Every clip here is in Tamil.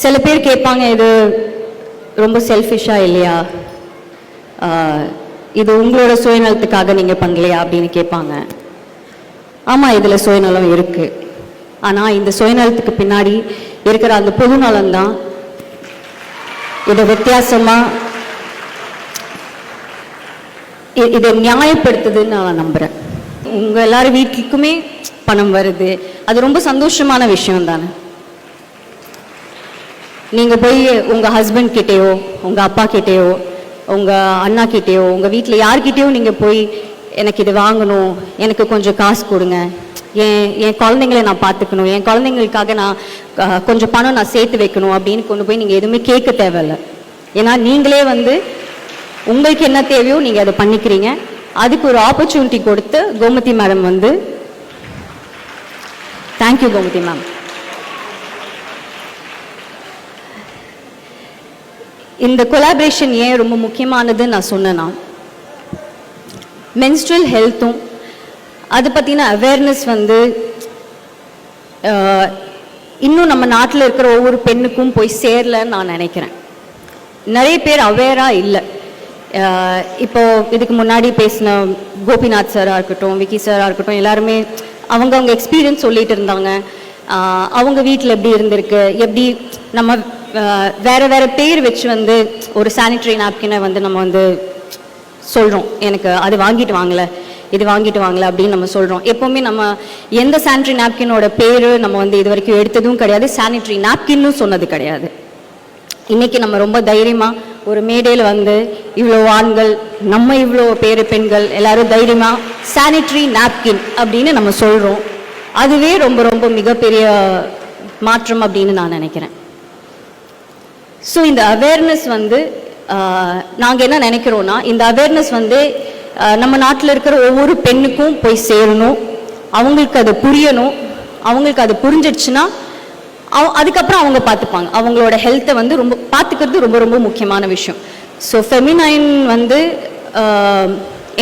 சில பேர் கேட்பாங்க இது ரொம்ப செல்ஃபிஷாக இல்லையா? இது உங்களோட சுயநலத்துக்காக நீங்கள் பண்ணலையா? அப்படின்னு கேட்பாங்க. ஆமாம் இதில் சுயநலம் இருக்குது ஆனால் இந்த சுயநலத்துக்கு பின்னாடி இருக்கிற அந்த பொதுநலம் தான் இதை வித்தியாசமாக இதை நியாயப்படுத்துதுன்னு நான் நம்புகிறேன் உங்கள் எல்லார் வீட்டுக்குமே பணம் வருது. அது ரொம்ப சந்தோஷமான விஷயம் தானே நீங்கள் போய் உங்கள் ஹஸ்பண்ட் கிட்டேயோ உங்கள் அப்பா கிட்டேயோ உங்கள் அண்ணா கிட்டேயோ உங்கள் வீட்டில் யார்கிட்டேயோ நீங்கள் போய் எனக்கு இது வாங்கணும் எனக்கு கொஞ்சம் காசு கொடுங்க. என் என் குழந்தைங்கள நான் பார்த்துக்கணும் என் குழந்தைங்களுக்காக நான் கொஞ்சம் பணம் நான் சேர்த்து வைக்கணும் அப்படின்னு கொண்டு போய் நீங்கள் எதுவுமே கேட்க தேவையில்ல. ஏன்னா நீங்களே வந்து உங்களுக்கு என்ன தேவையோ நீங்கள் அதை பண்ணிக்கிறீங்க. அதுக்கு ஒரு ஆப்பர்ச்சுனிட்டி கொடுத்து கோமதி மேடம் வந்து தேங்க்யூ கோமதி மேம் இந்த கொலாபரேஷன் ஏன் ரொம்ப முக்கியமானதுன்னு நான் சொன்னேன்னா மென்ஸ்ட்ரல் ஹெல்த்தும் அது பற்றின அவேர்னஸ் வந்து இன்னும் நம்ம நாட்டில் இருக்கிற ஒவ்வொரு பெண்ணுக்கும் போய் சேரலன்னு நான் நினைக்கிறேன். நிறைய பேர் அவேராக இல்லை. இப்போ இதுக்கு முன்னாடி பேசின கோபிநாத் சாராக இருக்கட்டும் விக்கி சாராக இருக்கட்டும் எல்லாருமே அவங்கவுங்க எக்ஸ்பீரியன்ஸ் சொல்லிட்டு இருந்தாங்க. அவங்க வீட்டில் எப்படி இருந்திருக்கு எப்படி நம்ம வேற வேற பேர் வச்சு வந்து ஒரு சானிட்டரி நாப்கினை வந்து நம்ம வந்து சொல்கிறோம் எனக்கு அது வாங்கிட்டு வாங்கல இது வாங்கிட்டு வாங்கல அப்படின்னு நம்ம சொல்கிறோம் எப்போவுமே நம்ம எந்த சானிட்ரி நாப்கினோட பேர் நம்ம வந்து இது வரைக்கும் எடுத்ததும் கிடையாது. சானிட்ரி நாப்கின்னு சொன்னது கிடையாது. இன்னைக்கு நம்ம ரொம்ப தைரியமாக ஒரு மேடையில் வந்து இவ்வளோ ஆண்கள் நம்ம இவ்வளோ பேர் பெண்கள் எல்லாரும் தைரியமாக சானிட்ரி நாப்கின் அப்படின்னு நம்ம சொல்கிறோம் அதுவே ரொம்ப ரொம்ப மிகப்பெரிய மாற்றம் அப்படின்னு நான் நினைக்கிறேன். ஸோ இந்த அவேர்னஸ் வந்து நாங்கள் என்ன நினைக்கிறோன்னா இந்த அவேர்னஸ் வந்து நம்ம நாட்டில் இருக்கிற ஒவ்வொரு பெண்ணுக்கும் போய் சேரணும். அவங்களுக்கு அது புரியணும். அவங்களுக்கு அது புரிஞ்சிடுச்சுன்னா அவ அதுக்கப்புறம் அவங்க பார்த்துப்பாங்க. அவங்களோட ஹெல்த்தை வந்து ரொம்ப பார்த்துக்கிறது ரொம்ப ரொம்ப முக்கியமான விஷயம். ஸோ ஃபெமினைன் வந்து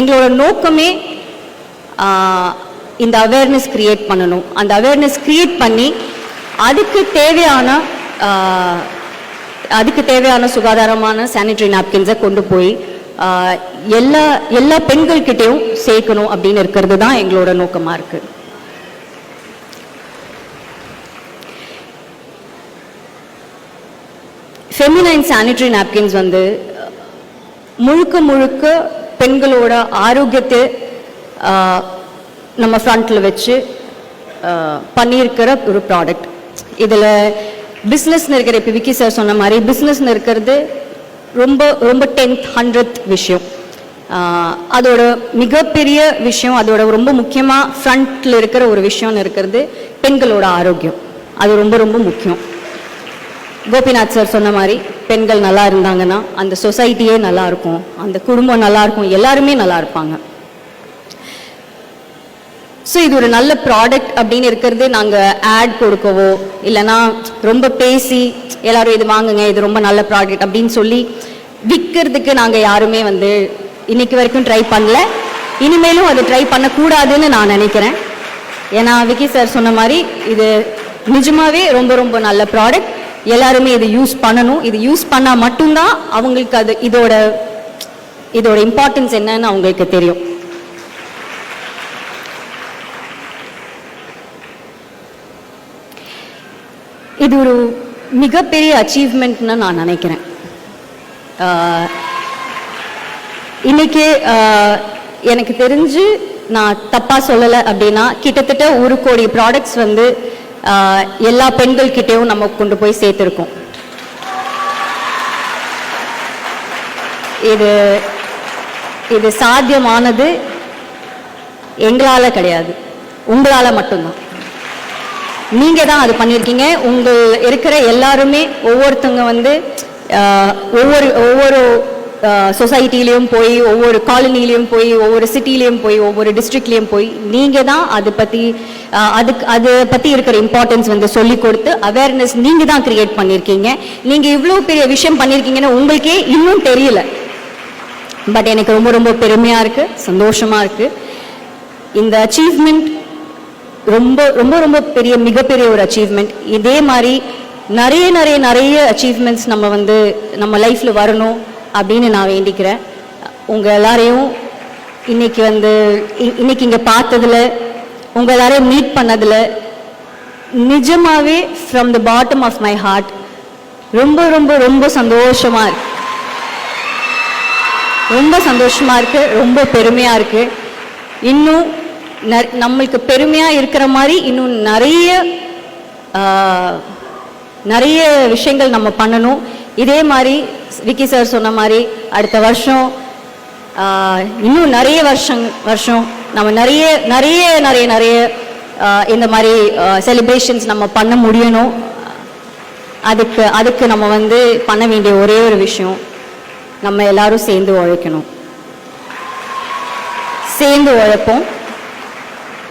எங்களோட நோக்கமே இந்த அவேர்னஸ் கிரியேட் பண்ணணும். அந்த அவேர்னஸ் க்ரியேட் பண்ணி அதுக்கு தேவையான அதுக்கு தேவையான சுகாதாரமான சானிடரி நாப்கின்ஸை கொண்டு போய் எல்லா எல்லா பெண்கள்கிட்டையும் சேர்க்கணும் அப்படின்னு இருக்கிறது தான் எங்களோட நோக்கமாக இருக்குது ஃபெமினைன் சானிடரி நாப்கின்ஸ் வந்து முழுக்க முழுக்க பெண்களோட ஆரோக்கியத்தை ஆஹ், நம்ம ஃப்ரண்ட்டில் வச்சு ஆஹ், பண்ணியிருக்கிற ஒரு ப்ராடக்ட் இதில் பிஸ்னஸ்னு இருக்கிற இப்போ விக்கி சார் சொன்ன மாதிரி பிஸ்னஸ்னு இருக்கிறது ரொம்ப ரொம்ப டென்த் ஹண்ட்ரட் விஷயம். அதோட மிகப்பெரிய விஷயம் அதோட ரொம்ப முக்கியமாக ஃப்ரண்ட்டில் இருக்கிற ஒரு விஷயம்னு இருக்கிறது பெண்களோட ஆரோக்கியம். அது ரொம்ப ரொம்ப முக்கியம். கோபிநாத் சார் சொன்ன மாதிரி பெண்கள் நல்லா இருந்தாங்கன்னா அந்த சொசைட்டியே நல்லா இருக்கும் அந்த குடும்பம் நல்லா இருக்கும் எல்லாருமே நல்லா இருப்பாங்க. ஸோ இது ஒரு நல்ல ப்ராடக்ட் அப்படின்னு இருக்கிறது நாங்கள் ஆட் கொடுக்கவோ இல்லைன்னா ரொம்ப பேசி எல்லாரும் இது வாங்குங்க இது ரொம்ப நல்ல ப்ராடக்ட் அப்படின்னு சொல்லி விற்கிறதுக்கு நாங்கள் யாருமே வந்து இன்னைக்கு வரைக்கும் ட்ரை பண்ணல. இனிமேலும் அதை ட்ரை பண்ணக்கூடாதுன்னு நான் நினைக்கிறேன். ஏன்னா விக்கி சார் சொன்ன மாதிரி இது நிஜமாவே ரொம்ப ரொம்ப நல்ல ப்ராடக்ட் எல்லாருமே இது யூஸ் பண்ணணும். இது யூஸ் பண்ணால் மட்டும்தான் அவங்களுக்கு அது இதோட இதோட இம்பார்ட்டன்ஸ் என்னன்னு அவங்களுக்கு தெரியும். இது ஒரு மிகப்பெரிய அச்சீவ்மெண்ட்னு நான் நினைக்கிறேன். இன்னைக்கு எனக்கு தெரிஞ்சு நான் தப்பாக சொல்லலை அப்படின்னா கிட்டத்தட்ட ஒரு கோடி ப்ராடக்ட்ஸ் வந்து எல்லா பெண்கள்கிட்டயும் நம்ம கொண்டு போய் சேர்த்துருக்கோம். இது இது சாத்தியமானது எங்களால் கிடையாது. உங்களால் மட்டும்தான். நீங்கள் தான் அது பண்ணியிருக்கீங்க. உங்கள் இருக்கிற எல்லாருமே ஒவ்வொருத்தவங்க வந்து ஒவ்வொரு ஒவ்வொரு சொசைட்டிலையும் போய் ஒவ்வொரு காலனிலையும் போய் ஒவ்வொரு சிட்டிலையும் போய் ஒவ்வொரு டிஸ்ட்ரிக்ட்லேயும் போய் நீங்கள் தான் அதை பற்றி அதுக்கு அதை பற்றி இருக்கிற இம்பார்ட்டன்ஸ் வந்து சொல்லி கொடுத்து அவேர்னஸ் நீங்கள் தான் கிரியேட் பண்ணியிருக்கீங்க. நீங்கள் இவ்வளோ பெரிய விஷயம் பண்ணியிருக்கீங்கன்னு உங்களுக்கே இன்னும் தெரியல. பட் எனக்கு ரொம்ப ரொம்ப பெருமையாக இருக்குது சந்தோஷமாக இருக்குது இந்த அச்சீவ்மெண்ட் ரொம்ப ரொம்ப ரொம்ப பெரிய மிகப்பெரிய ஒரு அச்சீவ்மெண்ட் இதே மாதிரி நிறைய நிறைய நிறைய அச்சீவ்மெண்ட்ஸ் நம்ம வந்து நம்ம லைஃப்பில் வரணும் அப்படின்னு நான் வேண்டிக்கிறேன். உங்கள் எல்லாரையும் இன்னைக்கு வந்து இ- இன்னைக்கு இங்கே பார்த்ததில் உங்கள் எல்லாரையும் மீட் பண்ணதில் நிஜமாகவே from the bottom of my heart ரொம்ப ரொம்ப ரொம்ப சந்தோஷமாக இருக்கு. ரொம்ப சந்தோஷமாக இருக்குது ரொம்ப பெருமையாக இருக்குது இன்னும் நம்மளுக்கு பெருமையாக இருக்கிற மாதிரி இன்னும் நிறைய நிறைய விஷயங்கள் நம்ம பண்ணணும். இதே மாதிரி விக்கி சார் சொன்ன மாதிரி அடுத்த வருஷம் இன்னும் நிறைய வருஷம் வருஷம் நம்ம நிறைய நிறைய நிறைய நிறைய இந்த மாதிரி செலிப்ரேஷன்ஸ் நம்ம பண்ண முடியணும். அதுக்கு அதுக்கு நம்ம வந்து பண்ண வேண்டிய ஒரே ஒரு விஷயம் நம்ம எல்லாரும் சேர்ந்து உழைக்கணும். சேர்ந்து உழைப்போம்.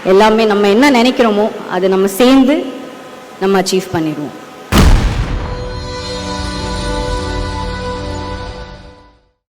எல்லாமே நம்ம என்ன நினைக்கிறோமோ அதை நம்ம சேர்ந்து நம்ம அச்சீவ் பண்ணிடுவோம்.